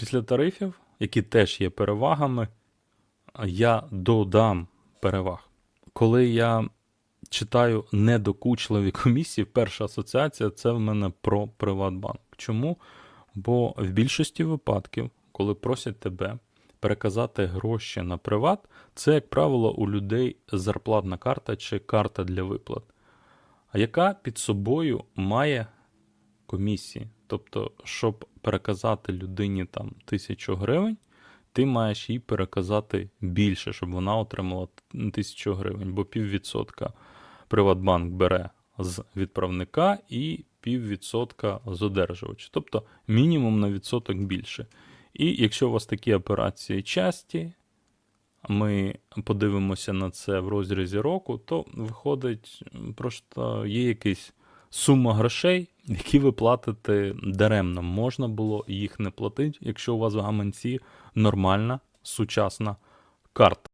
Після тарифів, які теж є перевагами, я додам переваг. Коли я читаю недокучливі комісії, перша асоціація це в мене про Приватбанк. Чому? Бо в більшості випадків, коли просять тебе переказати гроші на приват, це, як правило, у людей зарплатна карта чи карта для виплат, яка під собою має комісії. Тобто, щоб переказати людині там тисячу гривень, ти маєш їй переказати більше, щоб вона отримала тисячу гривень, бо піввідсотка Приватбанк бере з відправника і піввідсотка з одержувача. Тобто мінімум на відсоток більше. І якщо у вас такі операції часті, ми подивимося на це в розрізі року, то виходить, просто є якась сума грошей, які ви платите даремно. Можна було їх не платити, якщо у вас в гаманці нормальна сучасна карта.